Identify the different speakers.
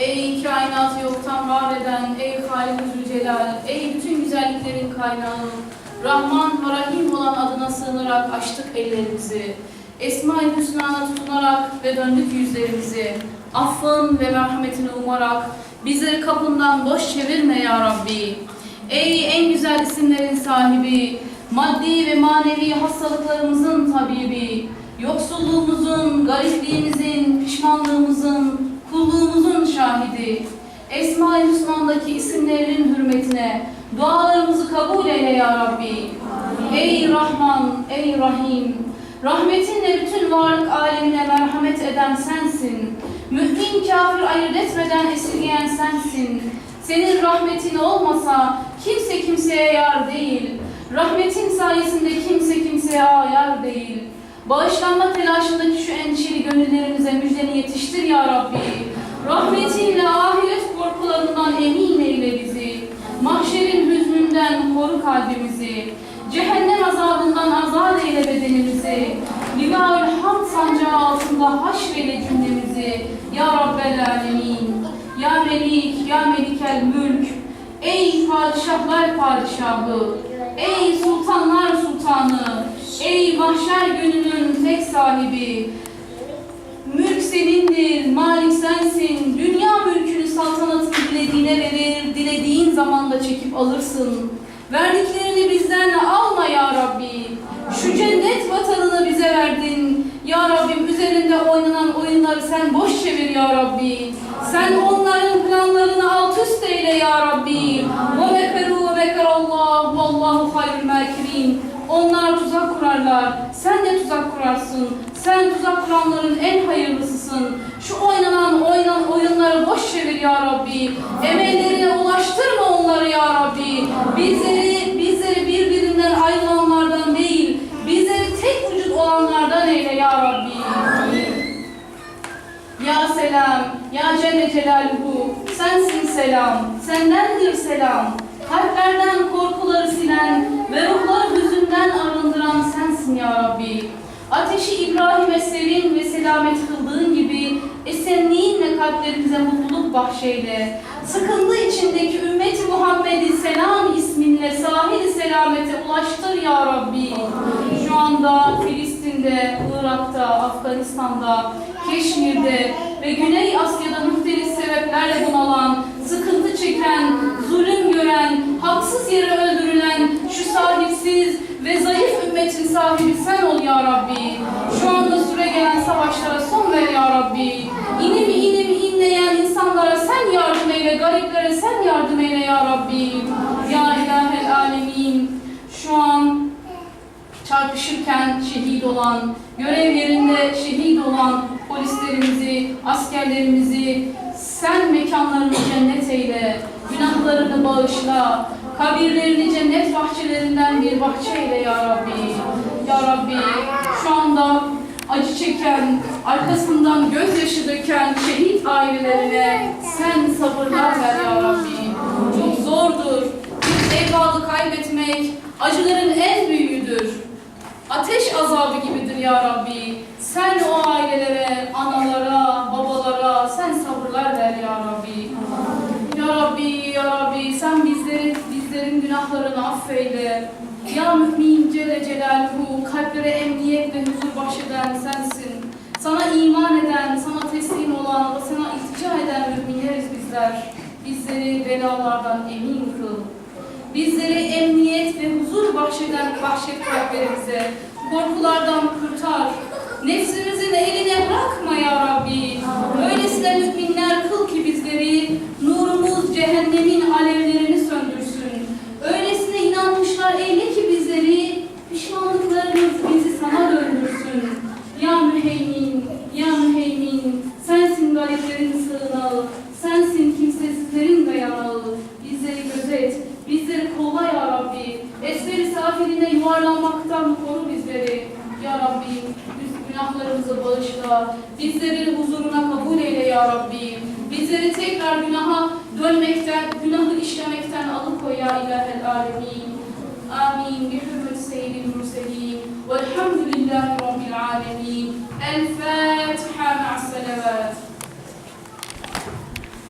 Speaker 1: Ey kainatı yoktan var eden, ey Halik-i Zülcelal, ey bütün güzelliklerin kaynağı, Rahman ve Rahim olan adına sığınarak açtık ellerimizi. Esma-i Hüsna'na tutunarak ve döndük yüzlerimizi. Affın ve merhametini umarak bizleri kapından boş çevirme ya Rabbi. Ey en güzel isimlerin sahibi, maddi ve manevi hastalıklarımızın tabibi, yoksulluğumuzun, garipliğimizin, pişmanlığımızın, şahidi. Esma-i Hüsna'ndaki isimlerinin hürmetine dualarımızı kabul eyle ya Rabbi. Ey Rahman, ey Rahim, rahmetinle bütün varlık alemine merhamet eden sensin. Mümin kafir ayırt etmeden esirgeyen sensin. Senin rahmetin olmasa kimse kimseye yar değil. Rahmetin sayesinde kimse kimseye ayar değil. Bağışlanma telaşındaki şu endişeli gönüllerimize müjdeni yetiştir ya Rabbi. Rahmetinle ahiret korkularından emin eyle bizi. Mahşerin hüznünden koru kalbimizi. Cehennem azabından azat eyle bedenimizi. Livaül hamd sancağı altında haşreyle cümlemizi. Ya Rabbel alemin. Ya Melik, Ya Melikel Mülk. Ey padişahlar padişahı. Ey sultanlar sultanı. Ey mahşer gününün tek sahibi. Senindir, malik sensin. Dünya mülkünü saltanatını dilediğine verir, dilediğin zaman da çekip alırsın. Verdiklerini bizden alma ya Rabbi. Şu cennet vatanını bize verdin. Ya Rabbim üzerinde oynanan oyunları sen boş çevir ya Rabbi. Sen onların planlarını alt üst eyle ya Rabbi. Ve mekeru ve mekerallah vallahu hayrul mekirin. Onlar tuzak kurarlar. Sen de tuzak kurarsın. Sen tuzak kuranların en hayırlısısın. Şu oynanan oynan oyunları boş çevir ya Rabbi. Emellerine ulaştırma onları ya Rabbi. Bizleri bizleri birbirinden ayrılanlardan değil, bizleri tek vücut olanlardan eyle ya Rabbi. Ya selam, ya Celle Celaluhu, sensin selam, sendendir selam. Kalplerden korkuları silen ve ruhları hüzünden arındıran sensin ya Rabbi. Ateşi İbrahim'e serin ve selamet kıldığın gibi esenliğinle kalplerimize mutluluk bahşeyle. Sıkıntı içindeki ümmeti Muhammed'i selam isminle sahil selamete ulaştır ya Rabbi. Şu anda Filistin'de, Irak'ta, Afganistan'da, Keşmir'de ve Güney Asya'da muhtelif sebeplerle bunalan, sıkıntı çeken, zulüm gören, haksız yere öldürülen şu sahipsiz ve zayıf ümmetin sahibi sen ol ya Rabbi. Şu anda süre gelen savaşlara son ver ya Rabbi. İnim inim inleyen insanlara sen yardım eyle, gariplere sen yardım eyle ya Rabbi. Ya ilahel alemin. Şu an çarpışırken şehit olan, görev yerinde şehit olan polislerimizi, askerlerimizi sen mekanlarını cennet eyle, günahlarını bağışla, kabirlerini cennet bahçelerinden bir bahçe eyle ya Rabbi. Ya Rabbi şu anda acı çeken, arkasından gözyaşı döken şehit ailelerine sen sabırlar ver ya Rabbi. Çok zordur. Bir evladı kaybetmek acıların en büyüğüdür. Ateş azabı gibidir ya Rabbi. Sen o ailelere, analara, babalara sen sabırlar ver ya Rabbi. Ya Rabbi, Ya Rabbi sen bizleri, bizlerin günahlarını affeyle. Ya Mümin Celle Celaluhu kalplere emniyet ve huzur bahşeden sensin. Sana iman eden, sana teslim olan ve sana iltica eden müminleriz bizler. Bizleri belalardan emin kıl. Bizleri emniyet ve huzur bahşeden bahşet kalplerimize, korkulardan kurtar. Nefsimizin eline bırakma ya Rabbi. Öylesine müminler kıl ki bizleri, nurumuz cehennemin alevlerini söndürsün. Öylesine inanmışlar eyle ki bizleri, pişmanlıklarımız bizi sana döndürsün. Ya müheymin, ya müheymin, sensin gariplerin sığınağı, sensin kimsesizlerin dayanağı. Bizleri gözet, bizleri kolla ya Rabbi. Esferi safiline yuvarlanmaktan koru bizleri. Ya Rabbi, biz günahlarımızı bağışla. Bizleri huzuruna kabul eyle ya Rabbi. Bizleri tekrar günaha dönmekten, günahı işlemekten alıkoy ya ilahel alemin. Amin. Bi hürmet